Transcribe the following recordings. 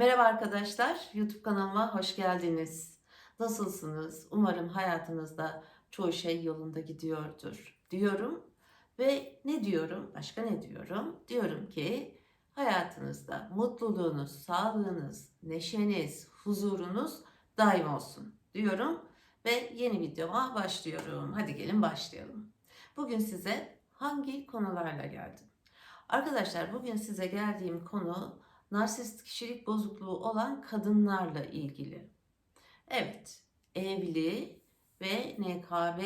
Merhaba arkadaşlar, YouTube kanalıma hoş geldiniz. Nasılsınız? Umarım hayatınızda çoğu şey yolunda gidiyordur diyorum. Ve ne diyorum? Başka ne diyorum? Diyorum ki hayatınızda mutluluğunuz, sağlığınız, neşeniz, huzurunuz daim olsun diyorum. Ve yeni videoma başlıyorum. Hadi gelin başlayalım. Bugün size hangi konularla geldim? Arkadaşlar bugün size geldiğim konu narsist kişilik bozukluğu olan kadınlarla ilgili. Evet, evli ve NKB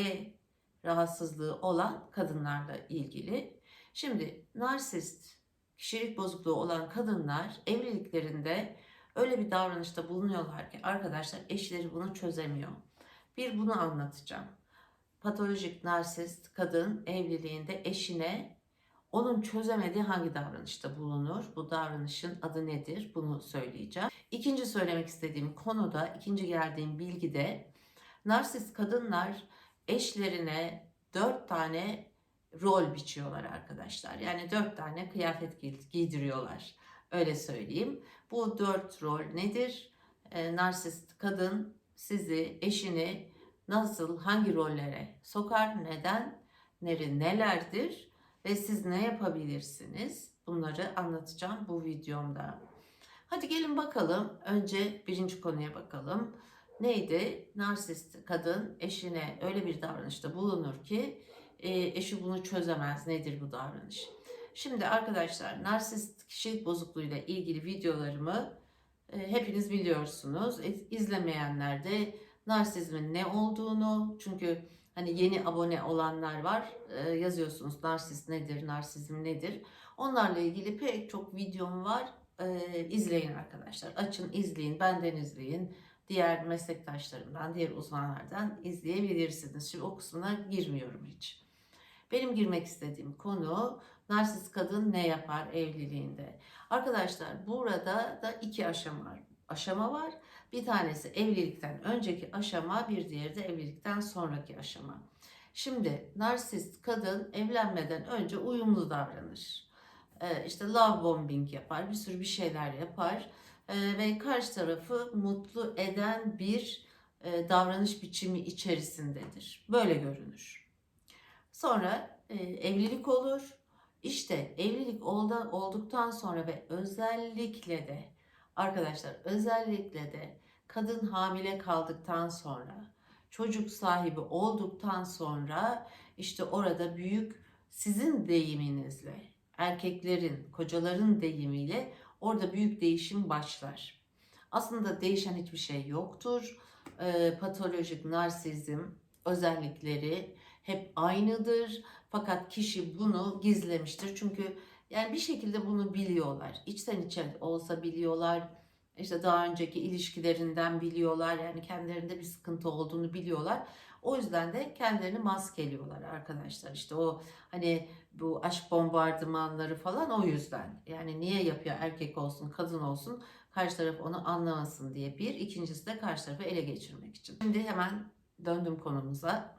rahatsızlığı olan kadınlarla ilgili. Şimdi narsist kişilik bozukluğu olan kadınlar evliliklerinde öyle bir davranışta bulunuyorlar ki arkadaşlar eşleri bunu çözemiyor. Bir bunu anlatacağım. Patolojik narsist kadın evliliğinde eşine onun çözemediği hangi davranışta bulunur? Bu davranışın adı nedir? Bunu söyleyeceğim. İkinci söylemek istediğim konuda, ikinci geldiğim bilgide narsist kadınlar eşlerine dört tane rol biçiyorlar arkadaşlar. Yani dört tane kıyafet giydiriyorlar. Öyle söyleyeyim. Bu dört rol nedir? E, narsist kadın sizi, eşini nasıl, hangi rollere sokar, neden, nere, nelerdir ve siz ne yapabilirsiniz? Bunları anlatacağım bu videomda. Hadi gelin bakalım. Önce birinci konuya bakalım. Neydi? Narsist kadın eşine öyle bir davranışta bulunur ki e, eşi bunu çözemez. Nedir bu davranış? Şimdi arkadaşlar narsist kişilik bozukluğuyla ilgili videolarımı e, hepiniz biliyorsunuz. E, izlemeyenler de narsizmin ne olduğunu çünkü Hani yeni abone olanlar var. Ee, yazıyorsunuz narsist nedir, narsizm nedir. Onlarla ilgili pek çok videom var. Ee, izleyin arkadaşlar. Açın, izleyin. Benden izleyin. Diğer meslektaşlarımdan, diğer uzmanlardan izleyebilirsiniz. Şimdi o kısmına girmiyorum hiç. Benim girmek istediğim konu narsist kadın ne yapar evliliğinde? Arkadaşlar burada da iki aşama. Aşama var. Bir tanesi evlilikten önceki aşama, bir diğeri de evlilikten sonraki aşama. Şimdi narsist kadın evlenmeden önce uyumlu davranır. Ee, işte love bombing yapar, bir sürü bir şeyler yapar ee, ve karşı tarafı mutlu eden bir e, davranış biçimi içerisindedir. Böyle görünür. Sonra e, evlilik olur. İşte evlilik olduktan sonra ve özellikle de arkadaşlar özellikle de kadın hamile kaldıktan sonra, çocuk sahibi olduktan sonra işte orada büyük sizin deyiminizle, erkeklerin, kocaların deyimiyle orada büyük değişim başlar. Aslında değişen hiçbir şey yoktur. E, patolojik narsizm özellikleri hep aynıdır. Fakat kişi bunu gizlemiştir. Çünkü yani bir şekilde bunu biliyorlar. İçten içe olsa biliyorlar işte daha önceki ilişkilerinden biliyorlar. Yani kendilerinde bir sıkıntı olduğunu biliyorlar. O yüzden de kendilerini maskeliyorlar arkadaşlar. İşte o hani bu aşk bombardımanları falan o yüzden. Yani niye yapıyor erkek olsun kadın olsun karşı taraf onu anlamasın diye bir. ikincisi de karşı tarafı ele geçirmek için. Şimdi hemen döndüm konumuza.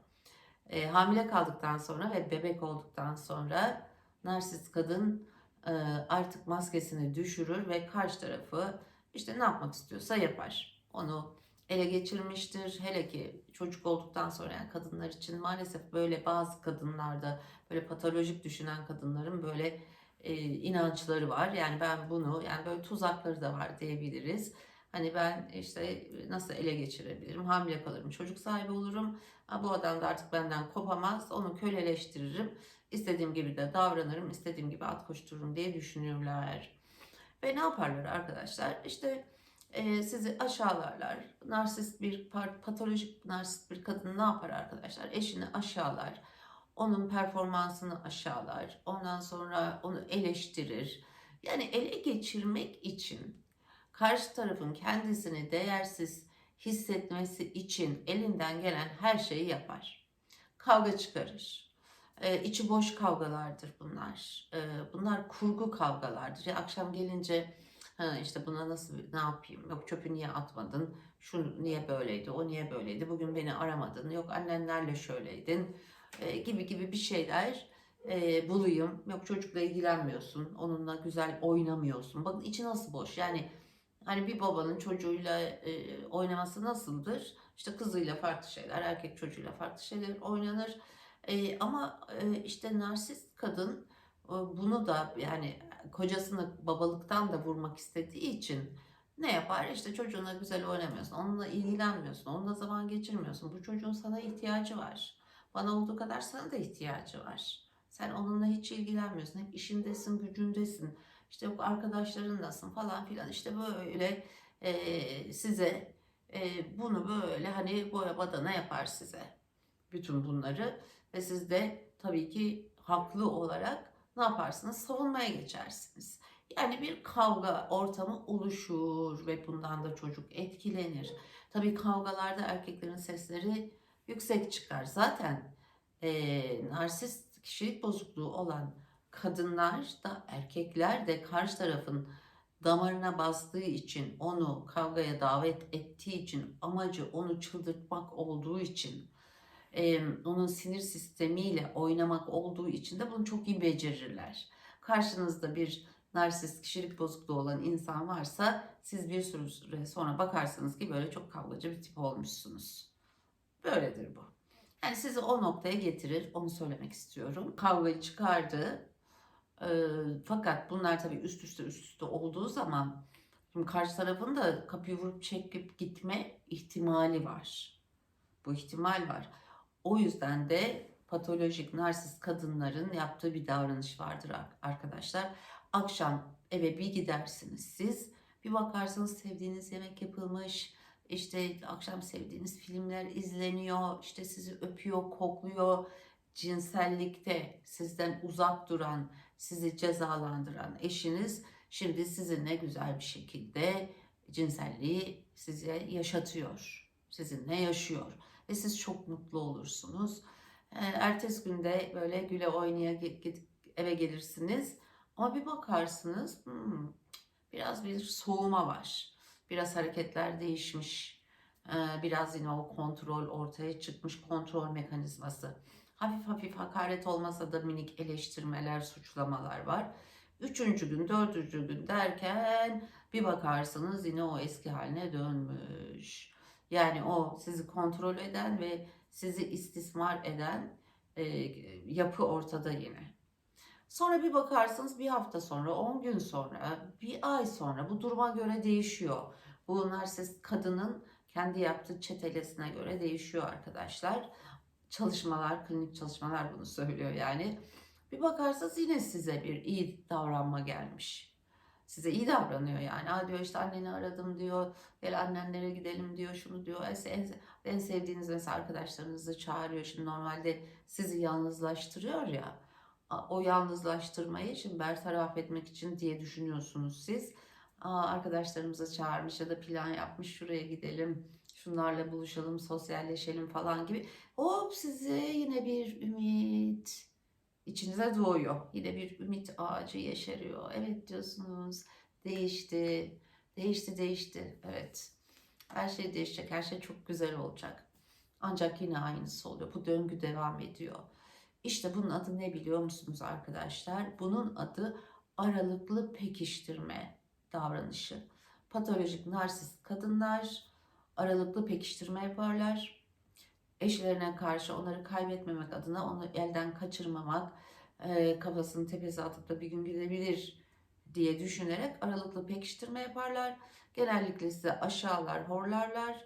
E, hamile kaldıktan sonra ve bebek olduktan sonra narsist kadın e, artık maskesini düşürür ve karşı tarafı işte ne yapmak istiyorsa yapar. Onu ele geçirmiştir. Hele ki çocuk olduktan sonra yani kadınlar için maalesef böyle bazı kadınlarda böyle patolojik düşünen kadınların böyle e, inançları var. Yani ben bunu yani böyle tuzakları da var diyebiliriz. Hani ben işte nasıl ele geçirebilirim? Hamile kalırım, çocuk sahibi olurum. Ha, bu adam da artık benden kopamaz. Onu köleleştiririm. İstediğim gibi de davranırım, istediğim gibi at koştururum diye düşünürler. Ve ne yaparlar arkadaşlar? İşte e, sizi aşağılarlar. Narsist bir patolojik narsist bir kadın ne yapar arkadaşlar? Eşini aşağılar. Onun performansını aşağılar. Ondan sonra onu eleştirir. Yani ele geçirmek için karşı tarafın kendisini değersiz hissetmesi için elinden gelen her şeyi yapar. Kavga çıkarır e, içi boş kavgalardır bunlar. E, bunlar kurgu kavgalardır. Ya akşam gelince ha işte buna nasıl ne yapayım? Yok çöpü niye atmadın? Şu niye böyleydi? O niye böyleydi? Bugün beni aramadın. Yok annenlerle şöyleydin. E, gibi gibi bir şeyler e, bulayım. Yok çocukla ilgilenmiyorsun. Onunla güzel oynamıyorsun. Bakın içi nasıl boş. Yani Hani bir babanın çocuğuyla e, oynaması nasıldır? İşte kızıyla farklı şeyler, erkek çocuğuyla farklı şeyler oynanır. E, ama e, işte narsist kadın e, bunu da yani kocasını babalıktan da vurmak istediği için ne yapar? İşte çocuğuna güzel oynamıyorsun, onunla ilgilenmiyorsun, onunla zaman geçirmiyorsun. Bu çocuğun sana ihtiyacı var. Bana olduğu kadar sana da ihtiyacı var. Sen onunla hiç ilgilenmiyorsun. Hep işindesin, gücündesin. İşte yok arkadaşlarınlasın falan filan. İşte böyle e, size e, bunu böyle hani boya badana yapar size. Bütün bunları ve siz de tabii ki haklı olarak ne yaparsınız? Savunmaya geçersiniz. Yani bir kavga ortamı oluşur ve bundan da çocuk etkilenir. Tabii kavgalarda erkeklerin sesleri yüksek çıkar. Zaten e, narsist kişilik bozukluğu olan kadınlar da erkekler de karşı tarafın damarına bastığı için onu kavgaya davet ettiği için amacı onu çıldırtmak olduğu için e, onun sinir sistemiyle oynamak olduğu için de bunu çok iyi becerirler. Karşınızda bir narsist kişilik bozukluğu olan insan varsa siz bir süre sonra bakarsınız ki böyle çok kavgacı bir tip olmuşsunuz. Böyledir bu. Yani sizi o noktaya getirir. Onu söylemek istiyorum. Kavgayı çıkardı. Ee, fakat bunlar tabii üst üste üst üste olduğu zaman şimdi karşı tarafın da kapıyı vurup çekip gitme ihtimali var. Bu ihtimal var. O yüzden de patolojik narsist kadınların yaptığı bir davranış vardır arkadaşlar. Akşam eve bir gidersiniz siz. Bir bakarsınız sevdiğiniz yemek yapılmış. İşte akşam sevdiğiniz filmler izleniyor. işte sizi öpüyor, kokluyor. Cinsellikte sizden uzak duran, sizi cezalandıran eşiniz şimdi sizinle güzel bir şekilde cinselliği size yaşatıyor. Sizinle yaşıyor ve siz çok mutlu olursunuz. Ertesi günde böyle güle oynaya git, eve gelirsiniz. Ama bir bakarsınız hmm, biraz bir soğuma var. Biraz hareketler değişmiş. Biraz yine o kontrol ortaya çıkmış kontrol mekanizması. Hafif hafif hakaret olmasa da minik eleştirmeler, suçlamalar var. Üçüncü gün, dördüncü gün derken bir bakarsınız yine o eski haline dönmüş. Yani o sizi kontrol eden ve sizi istismar eden e, yapı ortada yine. Sonra bir bakarsınız bir hafta sonra, 10 gün sonra, bir ay sonra bu duruma göre değişiyor. Bu narsist kadının kendi yaptığı çetelesine göre değişiyor arkadaşlar. Çalışmalar, klinik çalışmalar bunu söylüyor yani. Bir bakarsanız yine size bir iyi davranma gelmiş. Size iyi davranıyor yani. Aa diyor işte anneni aradım diyor. Gel annenlere gidelim diyor. Şunu diyor. En, en sevdiğiniz mesela arkadaşlarınızı çağırıyor. Şimdi normalde sizi yalnızlaştırıyor ya. O yalnızlaştırmayı şimdi bertaraf etmek için diye düşünüyorsunuz siz. Aa, arkadaşlarımızı çağırmış ya da plan yapmış şuraya gidelim şunlarla buluşalım, sosyalleşelim falan gibi. Hop size yine bir ümit içinize doğuyor. Yine bir ümit ağacı yeşeriyor. Evet diyorsunuz. Değişti. Değişti, değişti. Evet. Her şey değişecek. Her şey çok güzel olacak. Ancak yine aynısı oluyor. Bu döngü devam ediyor. İşte bunun adı ne biliyor musunuz arkadaşlar? Bunun adı aralıklı pekiştirme davranışı. Patolojik narsist kadınlar aralıklı pekiştirme yaparlar. Eşlerine karşı onları kaybetmemek adına onu elden kaçırmamak, e, kafasını tepesi atıp da bir gün gidebilir diye düşünerek aralıklı pekiştirme yaparlar. Genellikle size aşağılar, horlarlar,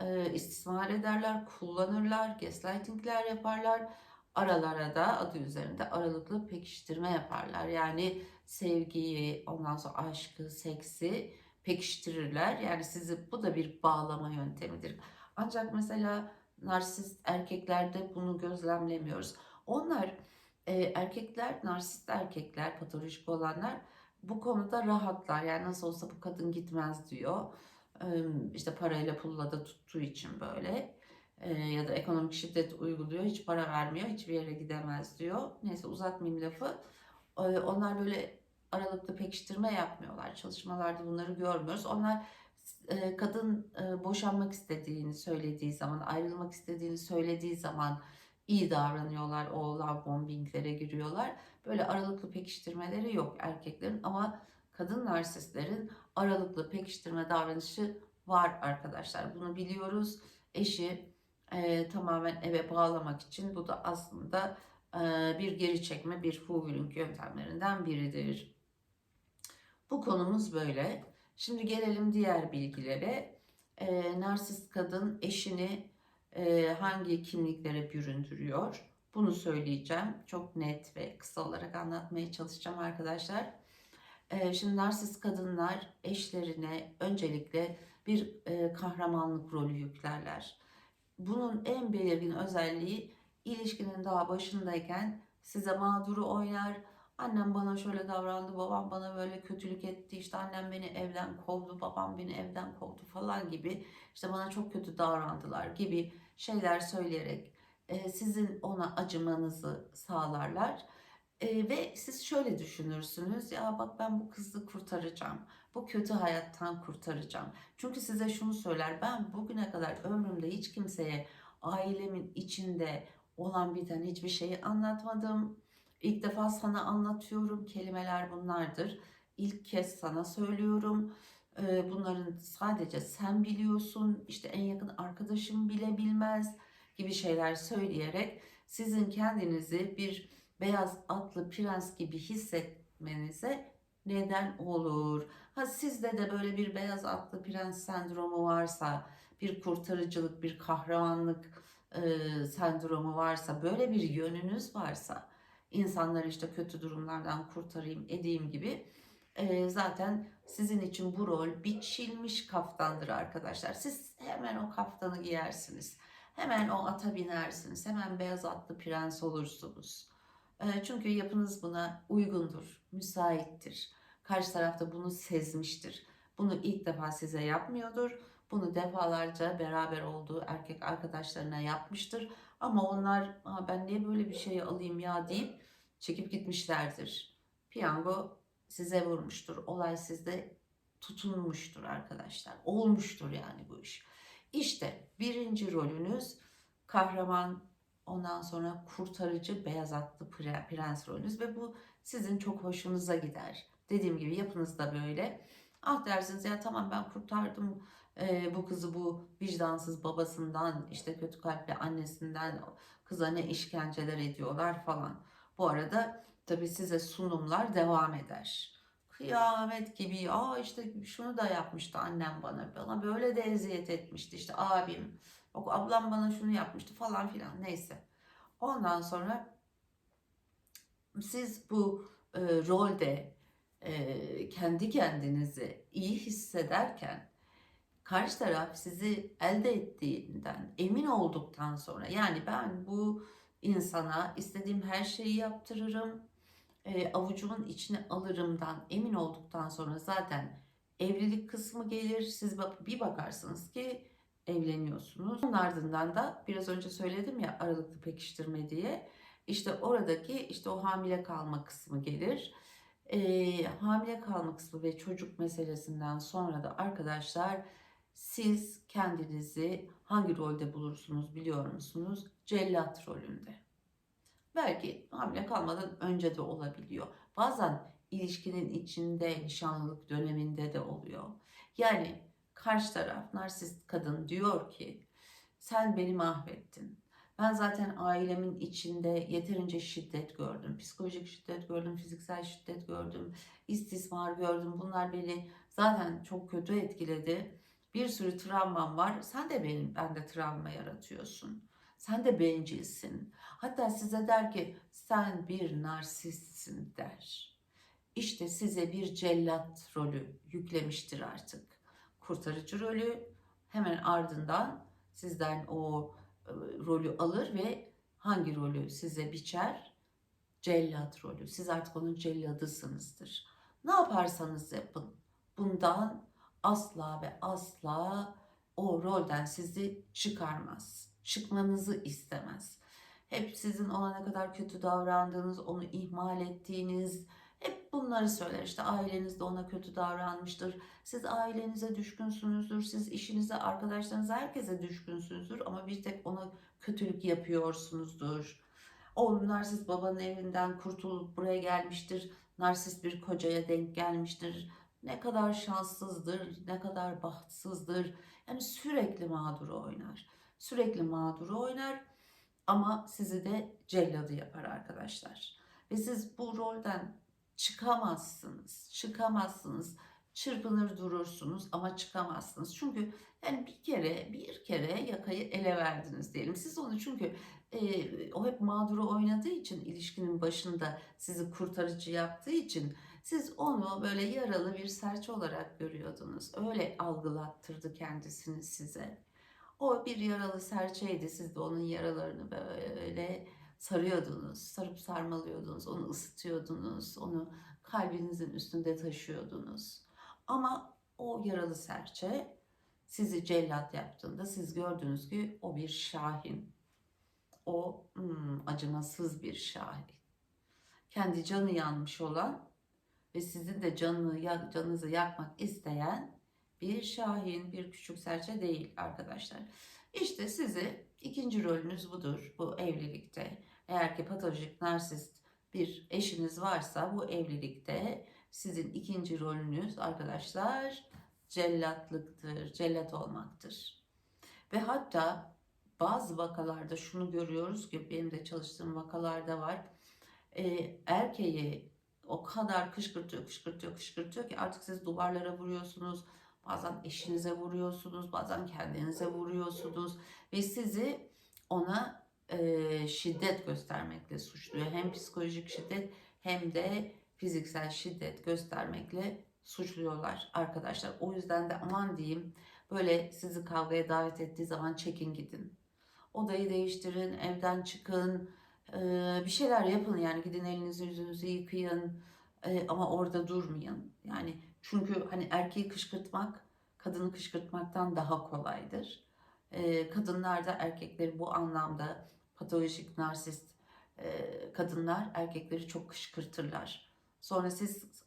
e, istismar ederler, kullanırlar, gaslightingler yaparlar. Aralara da adı üzerinde aralıklı pekiştirme yaparlar. Yani sevgiyi, ondan sonra aşkı, seksi pekiştirirler. Yani sizi bu da bir bağlama yöntemidir. Ancak mesela narsist erkeklerde bunu gözlemlemiyoruz. Onlar e, erkekler, narsist erkekler, patolojik olanlar bu konuda rahatlar. Yani nasıl olsa bu kadın gitmez diyor. E, işte parayla pulla da tuttuğu için böyle. E, ya da ekonomik şiddet uyguluyor. Hiç para vermiyor. Hiçbir yere gidemez diyor. Neyse uzatmayayım lafı. E, onlar böyle aralıklı pekiştirme yapmıyorlar. Çalışmalarda bunları görmüyoruz. Onlar kadın boşanmak istediğini söylediği zaman, ayrılmak istediğini söylediği zaman iyi davranıyorlar. O love bombinglere giriyorlar. Böyle aralıklı pekiştirmeleri yok erkeklerin ama kadın narsistlerin aralıklı pekiştirme davranışı var arkadaşlar. Bunu biliyoruz. Eşi e, tamamen eve bağlamak için bu da aslında e, bir geri çekme, bir Hoover'ing yöntemlerinden biridir. Bu konumuz böyle. Şimdi gelelim diğer bilgilere. E, narsist kadın eşini e, hangi kimliklere büründürüyor? Bunu söyleyeceğim. Çok net ve kısa olarak anlatmaya çalışacağım arkadaşlar. E, şimdi narsist kadınlar eşlerine öncelikle bir e, kahramanlık rolü yüklerler. Bunun en belirgin özelliği ilişkinin daha başındayken size mağduru oynar. Annem bana şöyle davrandı, babam bana böyle kötülük etti, işte annem beni evden kovdu, babam beni evden kovdu falan gibi işte bana çok kötü davrandılar gibi şeyler söyleyerek e, sizin ona acımanızı sağlarlar. E, ve siz şöyle düşünürsünüz ya bak ben bu kızı kurtaracağım. Bu kötü hayattan kurtaracağım. Çünkü size şunu söyler ben bugüne kadar ömrümde hiç kimseye ailemin içinde olan biten hiçbir şeyi anlatmadım. İlk defa sana anlatıyorum. Kelimeler bunlardır. İlk kez sana söylüyorum. Ee, bunların sadece sen biliyorsun. İşte en yakın arkadaşım bile bilmez gibi şeyler söyleyerek sizin kendinizi bir beyaz atlı prens gibi hissetmenize neden olur. Ha sizde de böyle bir beyaz atlı prens sendromu varsa, bir kurtarıcılık, bir kahramanlık e, sendromu varsa, böyle bir yönünüz varsa, insanları işte kötü durumlardan kurtarayım, edeyim gibi e, zaten sizin için bu rol biçilmiş kaftandır arkadaşlar. Siz hemen o kaftanı giyersiniz. Hemen o ata binersiniz. Hemen beyaz atlı prens olursunuz. E, çünkü yapınız buna uygundur, müsaittir. Karşı tarafta bunu sezmiştir. Bunu ilk defa size yapmıyordur. Bunu defalarca beraber olduğu erkek arkadaşlarına yapmıştır. Ama onlar ben niye böyle bir şey alayım ya deyip çekip gitmişlerdir. Piyango size vurmuştur. Olay sizde tutunmuştur arkadaşlar. Olmuştur yani bu iş. İşte birinci rolünüz kahraman ondan sonra kurtarıcı beyaz atlı prens rolünüz ve bu sizin çok hoşunuza gider. Dediğim gibi yapınız da böyle. Ah dersiniz ya tamam ben kurtardım bu kızı bu vicdansız babasından işte kötü kalpli annesinden kıza ne işkenceler ediyorlar falan. Bu arada tabi size sunumlar devam eder. Kıyamet gibi aa işte şunu da yapmıştı annem bana bana böyle de eziyet etmişti işte abim yok ablam bana şunu yapmıştı falan filan neyse. Ondan sonra siz bu e, rolde e, kendi kendinizi iyi hissederken karşı taraf sizi elde ettiğinden emin olduktan sonra yani ben bu insana istediğim her şeyi yaptırırım e, avucumun içine alırımdan emin olduktan sonra zaten evlilik kısmı gelir. Siz bak bir bakarsınız ki evleniyorsunuz. Onun ardından da biraz önce söyledim ya aralıklı pekiştirme diye. İşte oradaki işte o hamile kalma kısmı gelir. E, hamile kalma kısmı ve çocuk meselesinden sonra da arkadaşlar siz kendinizi hangi rolde bulursunuz biliyor musunuz? Cellat rolünde. Belki hamile kalmadan önce de olabiliyor. Bazen ilişkinin içinde nişanlılık döneminde de oluyor. Yani karşı taraf narsist kadın diyor ki sen beni mahvettin. Ben zaten ailemin içinde yeterince şiddet gördüm. Psikolojik şiddet gördüm, fiziksel şiddet gördüm, istismar gördüm. Bunlar beni zaten çok kötü etkiledi. Bir sürü travmam var. Sen de benim bende travma yaratıyorsun. Sen de bencilsin. Hatta size der ki sen bir narsistsin der. İşte size bir cellat rolü yüklemiştir artık. Kurtarıcı rolü hemen ardından sizden o e, rolü alır ve hangi rolü size biçer? Cellat rolü. Siz artık onun celladısınızdır. Ne yaparsanız yapın. Bundan asla ve asla o rolden sizi çıkarmaz. Çıkmanızı istemez. Hep sizin ona ne kadar kötü davrandığınız, onu ihmal ettiğiniz, hep bunları söyler. İşte aileniz de ona kötü davranmıştır. Siz ailenize düşkünsünüzdür. Siz işinize, arkadaşlarınıza, herkese düşkünsünüzdür. Ama bir tek ona kötülük yapıyorsunuzdur. O narsist babanın evinden kurtulup buraya gelmiştir. Narsist bir kocaya denk gelmiştir. Ne kadar şanssızdır, ne kadar bahtsızdır. Yani sürekli mağduru oynar. Sürekli mağduru oynar ama sizi de celladı yapar arkadaşlar. Ve siz bu rolden çıkamazsınız. Çıkamazsınız. Çırpınır durursunuz ama çıkamazsınız. Çünkü yani bir kere bir kere yakayı ele verdiniz diyelim. Siz onu çünkü e, o hep mağduru oynadığı için ilişkinin başında sizi kurtarıcı yaptığı için siz onu böyle yaralı bir serçe olarak görüyordunuz. Öyle algılattırdı kendisini size. O bir yaralı serçeydi. Siz de onun yaralarını böyle sarıyordunuz. Sarıp sarmalıyordunuz. Onu ısıtıyordunuz. Onu kalbinizin üstünde taşıyordunuz. Ama o yaralı serçe sizi cellat yaptığında siz gördünüz ki o bir şahin. O hmm, acımasız bir şahin. Kendi canı yanmış olan ve sizin de canını, canınızı yakmak isteyen bir şahin, bir küçük serçe değil arkadaşlar. İşte sizi ikinci rolünüz budur bu evlilikte. Eğer ki patolojik narsist bir eşiniz varsa bu evlilikte sizin ikinci rolünüz arkadaşlar cellatlıktır, cellat olmaktır. Ve hatta bazı vakalarda şunu görüyoruz ki benim de çalıştığım vakalarda var. E, erkeği o kadar kışkırtıyor, kışkırtıyor, kışkırtıyor ki artık siz duvarlara vuruyorsunuz. Bazen eşinize vuruyorsunuz, bazen kendinize vuruyorsunuz ve sizi ona e, şiddet göstermekle suçluyor. Hem psikolojik şiddet hem de fiziksel şiddet göstermekle suçluyorlar arkadaşlar. O yüzden de aman diyeyim böyle sizi kavgaya davet ettiği zaman çekin gidin. Odayı değiştirin, evden çıkın, bir şeyler yapın yani gidin elinizi yüzünüzü yıkayın ama orada durmayın. Yani çünkü hani erkeği kışkırtmak kadını kışkırtmaktan daha kolaydır. Kadınlar da erkekleri bu anlamda patolojik narsist kadınlar erkekleri çok kışkırtırlar. Sonra siz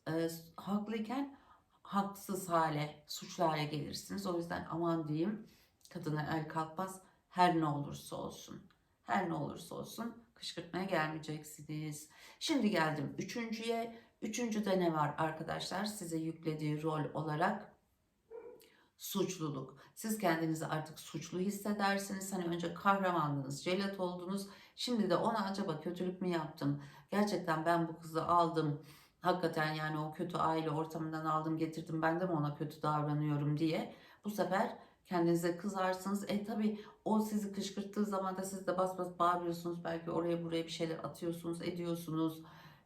haklıyken haksız hale, suçlu hale gelirsiniz. O yüzden aman diyeyim kadına el kalkmaz her ne olursa olsun. Her ne olursa olsun kışkırtmaya gelmeyeceksiniz. Şimdi geldim üçüncüye. Üçüncüde ne var arkadaşlar? Size yüklediği rol olarak suçluluk. Siz kendinizi artık suçlu hissedersiniz. Hani önce kahramandınız, celat oldunuz. Şimdi de ona acaba kötülük mü yaptım? Gerçekten ben bu kızı aldım. Hakikaten yani o kötü aile ortamından aldım getirdim ben de mi ona kötü davranıyorum diye. Bu sefer kendinize kızarsınız. E tabi o sizi kışkırttığı zaman da siz de bas bas bağırıyorsunuz. Belki oraya buraya bir şeyler atıyorsunuz, ediyorsunuz.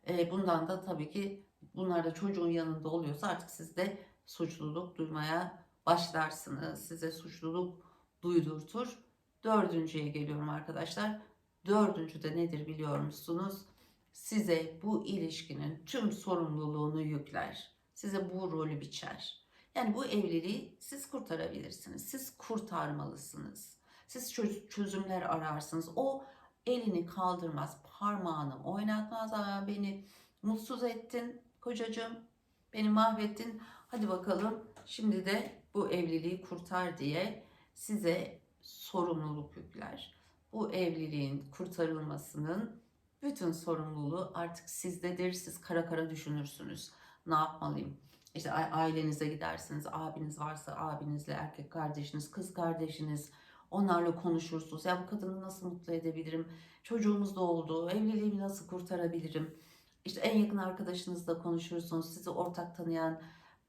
E, bundan da tabii ki bunlar da çocuğun yanında oluyorsa artık siz de suçluluk duymaya başlarsınız. Size suçluluk duydurtur. Dördüncüye geliyorum arkadaşlar. Dördüncü de nedir biliyor musunuz? Size bu ilişkinin tüm sorumluluğunu yükler. Size bu rolü biçer. Yani bu evliliği siz kurtarabilirsiniz. Siz kurtarmalısınız. Siz çözümler ararsınız. O elini kaldırmaz, parmağını oynatmaz. Aa, beni mutsuz ettin kocacığım, beni mahvettin. Hadi bakalım şimdi de bu evliliği kurtar diye size sorumluluk yükler. Bu evliliğin kurtarılmasının bütün sorumluluğu artık sizdedir. Siz kara kara düşünürsünüz. Ne yapmalıyım? İşte ailenize gidersiniz. Abiniz varsa abinizle, erkek kardeşiniz, kız kardeşiniz. Onlarla konuşursunuz. Ya bu kadını nasıl mutlu edebilirim? Çocuğumuz da oldu. Evliliğimi nasıl kurtarabilirim? İşte en yakın arkadaşınızla konuşursunuz. Sizi ortak tanıyan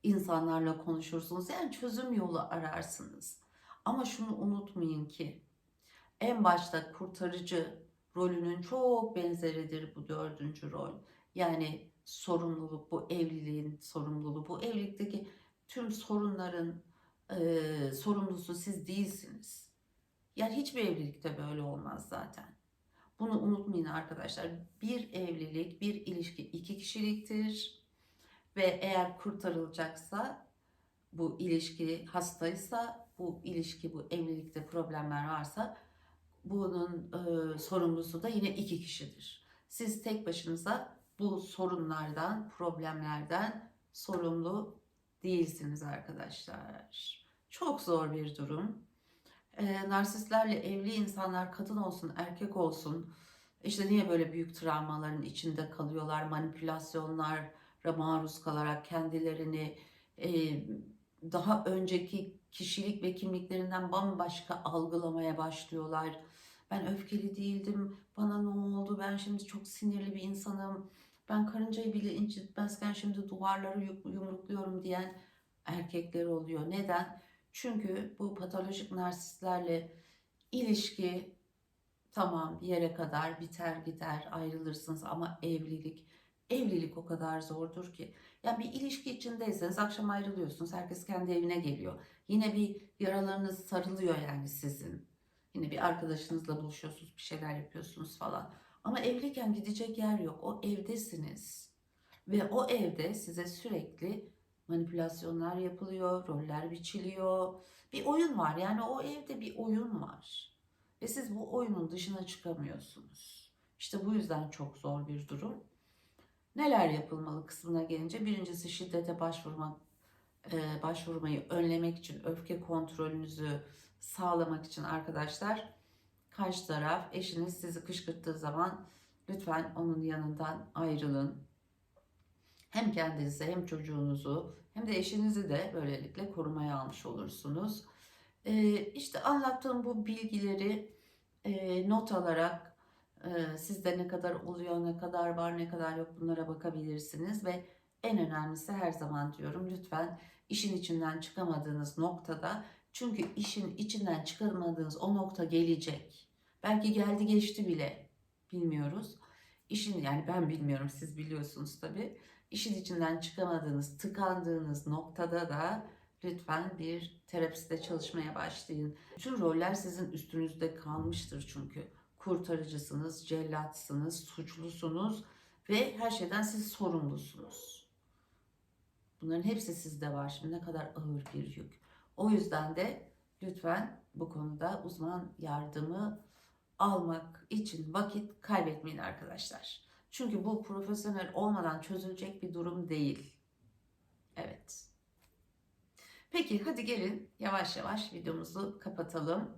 insanlarla konuşursunuz. Yani çözüm yolu ararsınız. Ama şunu unutmayın ki en başta kurtarıcı rolünün çok benzeridir bu dördüncü rol. Yani sorumluluk, bu evliliğin sorumluluğu, bu evlilikteki tüm sorunların e, sorumlusu siz değilsiniz. Yani hiçbir evlilikte böyle olmaz zaten. Bunu unutmayın arkadaşlar. Bir evlilik, bir ilişki iki kişiliktir. Ve eğer kurtarılacaksa bu ilişki hastaysa, bu ilişki, bu evlilikte problemler varsa bunun e, sorumlusu da yine iki kişidir. Siz tek başınıza bu sorunlardan, problemlerden sorumlu değilsiniz arkadaşlar. Çok zor bir durum. E, narsistlerle evli insanlar kadın olsun, erkek olsun işte niye böyle büyük travmaların içinde kalıyorlar, manipülasyonlara maruz kalarak kendilerini e, daha önceki kişilik ve kimliklerinden bambaşka algılamaya başlıyorlar. Ben öfkeli değildim, bana ne oldu, ben şimdi çok sinirli bir insanım, ben karıncayı bile incitmezken şimdi duvarları yum- yumrukluyorum diyen erkekler oluyor. Neden? Çünkü bu patolojik narsistlerle ilişki tamam bir yere kadar biter gider ayrılırsınız ama evlilik evlilik o kadar zordur ki. Yani bir ilişki içindeyseniz akşam ayrılıyorsunuz. Herkes kendi evine geliyor. Yine bir yaralarınız sarılıyor yani sizin. Yine bir arkadaşınızla buluşuyorsunuz, bir şeyler yapıyorsunuz falan. Ama evliyken gidecek yer yok. O evdesiniz. Ve o evde size sürekli manipülasyonlar yapılıyor, roller biçiliyor. Bir oyun var. Yani o evde bir oyun var. Ve siz bu oyunun dışına çıkamıyorsunuz. İşte bu yüzden çok zor bir durum. Neler yapılmalı kısmına gelince birincisi şiddete başvurmak, e, başvurmayı önlemek için öfke kontrolünüzü sağlamak için arkadaşlar karşı taraf eşiniz sizi kışkırttığı zaman lütfen onun yanından ayrılın. Hem kendinizi hem çocuğunuzu hem de eşinizi de böylelikle korumaya almış olursunuz. E, işte anlattığım bu bilgileri e, not alarak ee, Sizde ne kadar oluyor, ne kadar var, ne kadar yok bunlara bakabilirsiniz ve en önemlisi her zaman diyorum lütfen işin içinden çıkamadığınız noktada çünkü işin içinden çıkamadığınız o nokta gelecek. Belki geldi geçti bile bilmiyoruz. İşin yani ben bilmiyorum siz biliyorsunuz tabii. İşin içinden çıkamadığınız, tıkandığınız noktada da lütfen bir terapiste çalışmaya başlayın. Bütün roller sizin üstünüzde kalmıştır çünkü kurtarıcısınız, cellatsınız, suçlusunuz ve her şeyden siz sorumlusunuz. Bunların hepsi sizde var. Şimdi ne kadar ağır bir yük. O yüzden de lütfen bu konuda uzman yardımı almak için vakit kaybetmeyin arkadaşlar. Çünkü bu profesyonel olmadan çözülecek bir durum değil. Evet. Peki hadi gelin yavaş yavaş videomuzu kapatalım.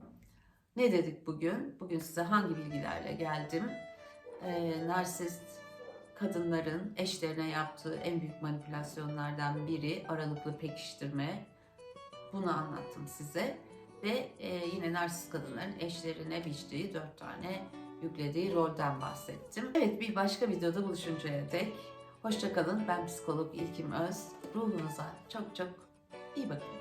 Ne dedik bugün? Bugün size hangi bilgilerle geldim? Ee, narsist kadınların eşlerine yaptığı en büyük manipülasyonlardan biri aralıklı pekiştirme. Bunu anlattım size. Ve e, yine narsist kadınların eşlerine biçtiği dört tane yüklediği rolden bahsettim. Evet bir başka videoda buluşuncaya dek hoşçakalın. Ben psikolog İlkim Öz. Ruhunuza çok çok iyi bakın.